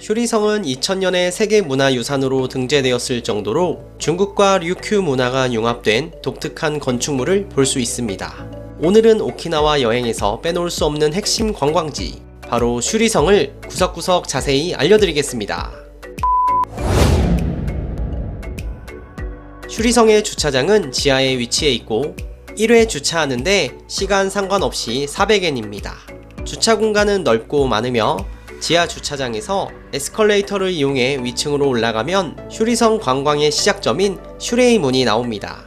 휴리성은 2000년에 세계문화유산으로 등재되었을 정도로 중국과 류큐 문화가 융합된 독특한 건축물을 볼 수 있습니다. 오늘은 오키나와 여행에서 빼놓을 수 없는 핵심 관광지, 바로 슈리성을 구석구석 자세히 알려드리겠습니다. 슈리성의 주차장은 지하에 위치해 있고 1회 주차하는데 시간 상관없이 400엔입니다. 주차 공간은 넓고 많으며 지하 주차장에서 에스컬레이터를 이용해 위층으로 올라가면 슈리성 관광의 시작점인 슈레이 문이 나옵니다.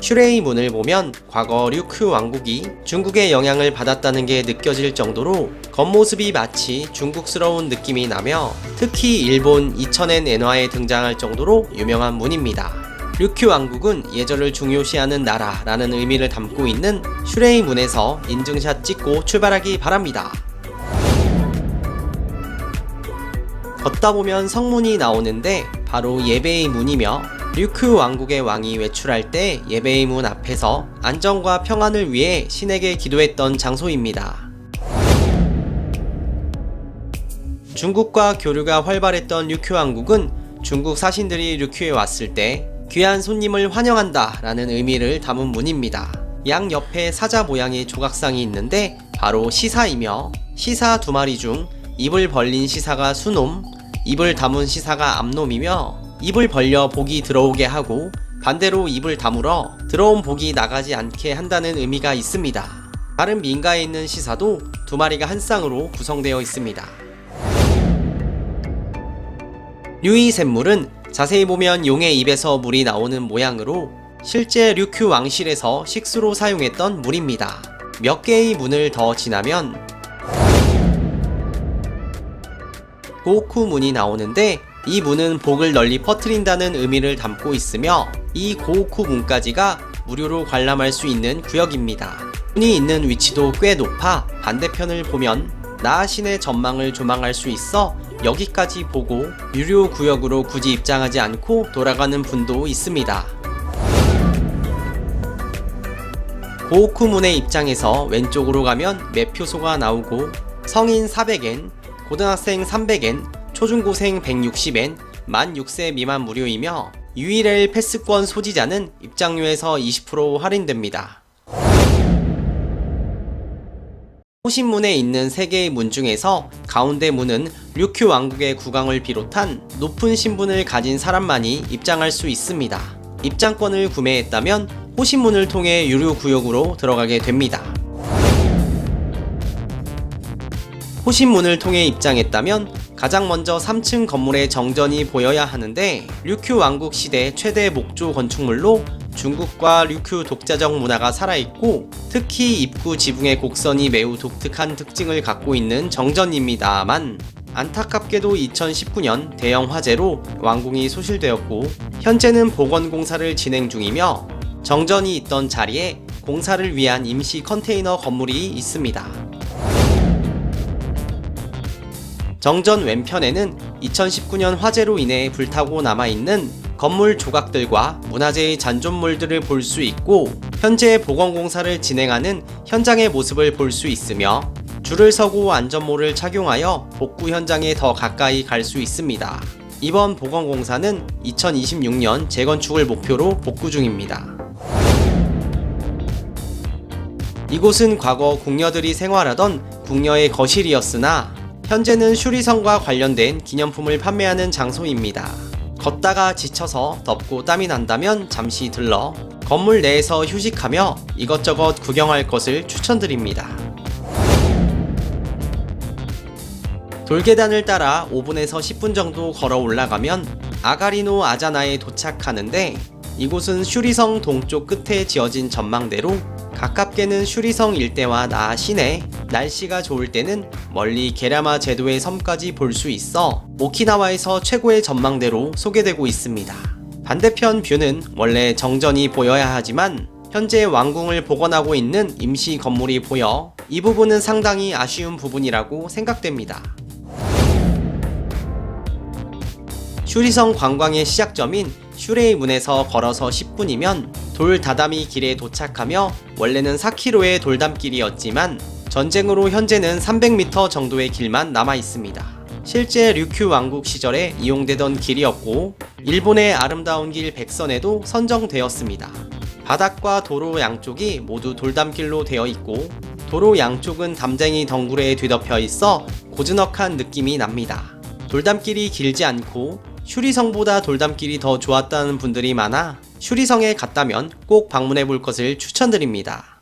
슈레이 문을 보면 과거 류큐 왕국이 중국의 영향을 받았다는 게 느껴질 정도로 겉모습이 마치 중국스러운 느낌이 나며 특히 일본 2000엔 엔화에 등장할 정도로 유명한 문입니다. 류큐 왕국은 예절을 중요시하는 나라라는 의미를 담고 있는 슈레이 문에서 인증샷 찍고 출발하기 바랍니다. 걷다 보면 성문이 나오는데 바로 예배의 문이며 류큐 왕국의 왕이 외출할 때 예배의 문 앞에서 안정과 평안을 위해 신에게 기도했던 장소입니다. 중국과 교류가 활발했던 류큐 왕국은 중국 사신들이 류큐에 왔을 때 귀한 손님을 환영한다 라는 의미를 담은 문입니다. 양 옆에 사자 모양의 조각상이 있는데 바로 시사이며 시사 두 마리 중 입을 벌린 시사가 수놈, 입을 다문 시사가 암놈이며 입을 벌려 복이 들어오게 하고 반대로 입을 다물어 들어온 복이 나가지 않게 한다는 의미가 있습니다. 다른 민가에 있는 시사도 두 마리가 한 쌍으로 구성되어 있습니다. 류이 샘물은 자세히 보면 용의 입에서 물이 나오는 모양으로 실제 류큐 왕실에서 식수로 사용했던 물입니다. 몇 개의 문을 더 지나면 고쿠 문이 나오는데 이 문은 복을 널리 퍼뜨린다는 의미를 담고 있으며 이 고쿠 문까지가 무료로 관람할 수 있는 구역입니다. 문이 있는 위치도 꽤 높아 반대편을 보면 나아신의 전망을 조망할 수 있어 여기까지 보고 유료 구역으로 굳이 입장하지 않고 돌아가는 분도 있습니다. 고쿠문의 입장에서 왼쪽으로 가면 매표소가 나오고 성인 400엔, 고등학생 300엔, 초중고생 160엔, 만 6세 미만 무료이며 유일엘 패스권 소지자는 입장료에서 20% 할인됩니다. 호신문에 있는 세 개의 문 중에서 가운데 문은 류큐 왕국의 국왕을 비롯한 높은 신분을 가진 사람만이 입장할 수 있습니다. 입장권을 구매했다면 호신문을 통해 유료 구역으로 들어가게 됩니다. 호신문을 통해 입장했다면 가장 먼저 3층 건물의 정전이 보여야 하는데 류큐 왕국 시대 최대 목조 건축물로 중국과 류큐 독자적 문화가 살아있고 특히 입구 지붕의 곡선이 매우 독특한 특징을 갖고 있는 정전입니다만 안타깝게도 2019년 대형 화재로 왕궁이 소실되었고 현재는 복원 공사를 진행 중이며 정전이 있던 자리에 공사를 위한 임시 컨테이너 건물이 있습니다. 정전 왼편에는 2019년 화재로 인해 불타고 남아있는 건물 조각들과 문화재의 잔존물들을 볼 수 있고 현재 복원공사를 진행하는 현장의 모습을 볼 수 있으며 줄을 서고 안전모를 착용하여 복구 현장에 더 가까이 갈 수 있습니다. 이번 복원공사는 2026년 재건축을 목표로 복구 중입니다. 이곳은 과거 궁녀들이 생활하던 궁녀의 거실이었으나 현재는 슈리성과 관련된 기념품을 판매하는 장소입니다. 걷다가 지쳐서 덥고 땀이 난다면 잠시 들러 건물 내에서 휴식하며 이것저것 구경할 것을 추천드립니다. 돌계단을 따라 5분에서 10분 정도 걸어 올라가면 아가리노 아자나에 도착하는데 이곳은 슈리성 동쪽 끝에 지어진 전망대로 가깝게는 슈리성 일대와 나 시내, 날씨가 좋을 때는 멀리 게라마 제도의 섬까지 볼 수 있어 오키나와에서 최고의 전망대로 소개되고 있습니다. 반대편 뷰는 원래 정전이 보여야 하지만 현재 왕궁을 복원하고 있는 임시 건물이 보여 이 부분은 상당히 아쉬운 부분이라고 생각됩니다. 슈리성 관광의 시작점인 슈레이 문에서 걸어서 10분이면 돌 다다미 길에 도착하며 원래는 4km의 돌담길이었지만 전쟁으로 현재는 300m 정도의 길만 남아 있습니다. 실제 류큐 왕국 시절에 이용되던 길이었고 일본의 아름다운 길 백선에도 선정되었습니다. 바닥과 도로 양쪽이 모두 돌담길로 되어 있고 도로 양쪽은 담쟁이 덩굴에 뒤덮여 있어 고즈넉한 느낌이 납니다. 돌담길이 길지 않고 슈리성보다 돌담길이 더 좋았다는 분들이 많아 슈리성에 갔다면 꼭 방문해 볼 것을 추천드립니다.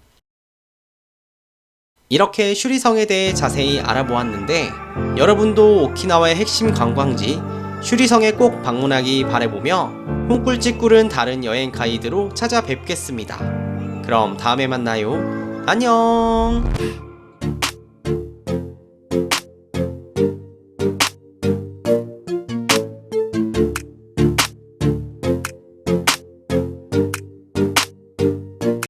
이렇게 슈리성에 대해 자세히 알아보았는데 여러분도 오키나와의 핵심 관광지 슈리성에 꼭 방문하기 바래보며 홍꿀집 꿀은 다른 여행 가이드로 찾아뵙겠습니다. 그럼 다음에 만나요. 안녕!